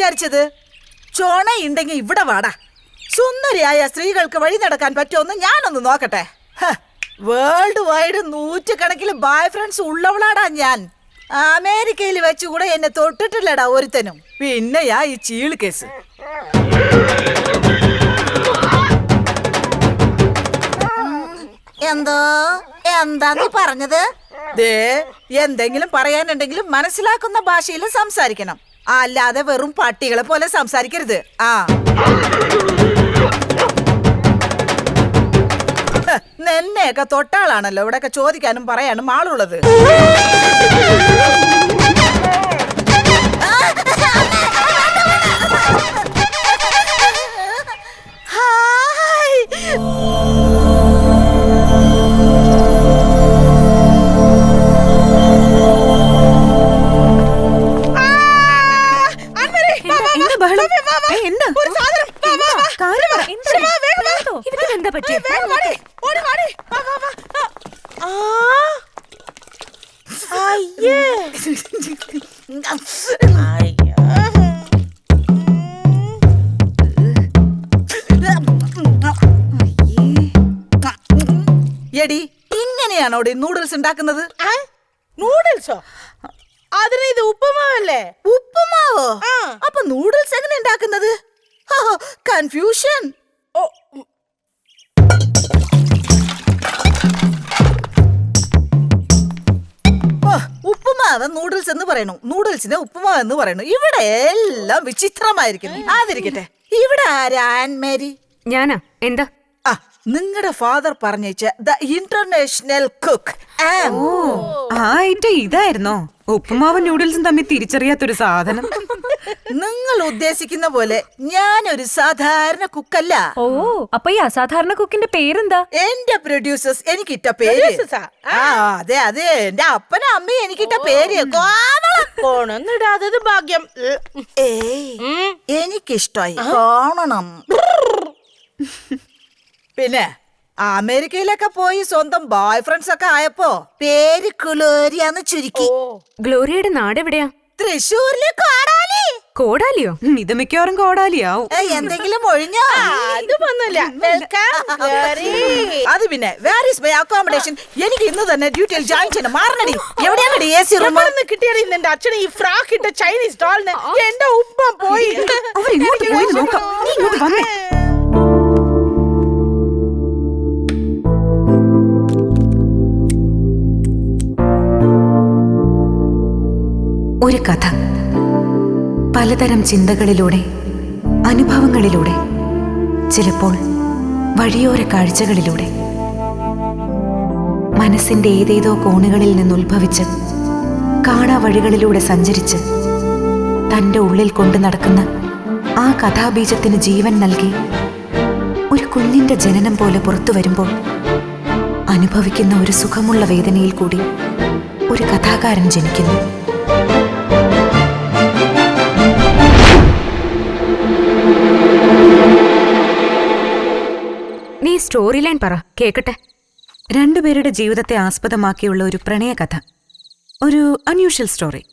ഞാൻ ചോണ ഉണ്ടെങ്കിൽ വിചാരിച്ചത്? ചൊണയുണ്ടെങ്കിൽ ഇവിടെ വാടാ. സുന്ദരിയായ സ്ത്രീകൾക്ക് വഴി നടക്കാൻ പറ്റുമെന്ന് ഞാനൊന്ന് നോക്കട്ടെ. വേൾഡ് വൈഡ് നൂറ്റുകണക്കിന് ബോയ് ഫ്രണ്ട്സ് ഉള്ളവളാടാ ഞാൻ. അമേരിക്കയിൽ വെച്ചുകൂടെ എന്നെ തൊട്ടിട്ടില്ലടാ ഒരുത്തനും. പിന്നെയാ ഈ ചീൾ കേസ്. എന്തോ? എന്താ നീ പറഞ്ഞത്? ദേ എന്തെങ്കിലും പറയാനുണ്ടെങ്കിലും മനസ്സിലാക്കുന്ന ഭാഷയിൽ സംസാരിക്കണം. അല്ലാതെ വെറും പട്ടികളെ പോലെ സംസാരിക്കരുത്. ആ. നിന്നെയൊക്കെ തൊട്ടാളാണല്ലോ ഇവിടെയൊക്കെ ചോദിക്കാനും പറയാനും ആളുള്ളത്. പറ്റിയെ? എടി ഇങ്ങനെയാണോ നൂഡിൽസ് ഉണ്ടാക്കുന്നത്? നൂഡിൽസോ? അതിന് ഇത് ഉപ്പുമാവല്ലേ? ഉപ്പുമാവോ. അപ്പൊ നൂഡിൽസ് എങ്ങനെ ഉണ്ടാക്കുന്നത്? കൺഫ്യൂഷൻ ഓ ഉപ്പുമാവ് നൂഡിൽസ് എന്ന് പറയണു നൂഡിൽസിനെ ഉപ്പുമാവ് എന്ന് പറയണു ഇവിടെ എല്ലാം വിചിത്രമായിരിക്കുന്നു. അതിരിക്കട്ടെ ഇവിടെ ആരാ ആൻമേരി? ഞാനാ. എന്താ? ആ നിങ്ങളുടെ ഫാദർ പറഞ്ഞേച്ച ദ ഇന്റർനാഷണൽ കുക്ക് ആ. ഇതായിരുന്നോ? ഉപ്പുമാവും നൂഡിൽസും തമ്മിൽ തിരിച്ചറിയാത്തൊരു സാധനം. നിങ്ങൾ ഉദ്ദേശിക്കുന്ന പോലെ ഞാൻ ഒരു സാധാരണ കുക്കല്ല. ഓ അപ്പൊ ഈ അസാധാരണ കുക്കിന്റെ പേരെന്താ? എന്റെ പ്രൊഡ്യൂസേഴ്സ് എനിക്കിട്ട പേര്. ആ? അതെ അതെ. എന്റെ അപ്പനും അമ്മയും എനിക്കിട്ട പേര്. കോമളം. കോണൊന്നിടാതത് ഭാഗ്യം. ഏയ്. എനിക്കിഷ്ടായി കാണണം. പിന്നെ അമേരിക്കയിലൊക്കെ പോയി സ്വന്തം ബോയ് ഫ്രണ്ട്സ് ഒക്കെ ആയപ്പോ പേര് ഗ്ലോരിയാന്ന് ചുരുക്കി. ഓ. ഗ്ലോറിയയുടെ നാട് എവിടെയാ തൃശ്ശൂരിലെ കോടാലി. കോടാലിയോ? ഇത് മിക്കവാറും കോടാലിയാവും. എന്തെങ്കിലും ഒഴിഞ്ഞോ? അത് പിന്നെ വേർ ഇസ് മൈ അക്കോമഡേഷൻ എനിക്ക് ഇന്ന് തന്നെ ഡ്യൂട്ടിയിൽ ജോയിൻ ചെയ്യണം. മാറണടി. എവിടെയാണ് എ സി റൂം കിട്ടിയാടി നിന്റെ അച്ഛന് ഈ ഫ്രാക്ക് ഇട്ട ചൈനീസ് ഡോളിന് എന്റെ ഉപ്പ പോയി. അവർ ഇങ്ങോട്ട് പോയി നോക്കാം. നീ ഇങ്ങോട്ട് വന്നേ. ഒരു കഥ. പലതരം ചിന്തകളിലൂടെ അനുഭവങ്ങളിലൂടെ ചിലപ്പോൾ വഴിയോര കാഴ്ചകളിലൂടെ. മനസ്സിന്റെ ഏതേതോ കോണുകളിൽ നിന്നുദ്ഭവിച്ച് കാണാ വഴികളിലൂടെ സഞ്ചരിച്ച് തന്റെ ഉള്ളിൽ കൊണ്ടു നടക്കുന്ന ആ കഥാബീജത്തിന് ജീവൻ നൽകി ഒരു കുഞ്ഞിന്റെ ജനനം പോലെ പുറത്തു വരുമ്പോൾ അനുഭവിക്കുന്ന ഒരു സുഖമുള്ള വേദനയിൽ കൂടി ഒരു കഥാകാരൻ ജനിക്കുന്നു. നീ സ്റ്റോറി ലൈൻ പറ കേക്കട്ടെ. രണ്ടുപേരുടെ ജീവിതത്തെ ആസ്പദമാക്കിയുള്ള ഒരു പ്രണയകഥ. ഒരു അൺയൂഷ്വൽ സ്റ്റോറി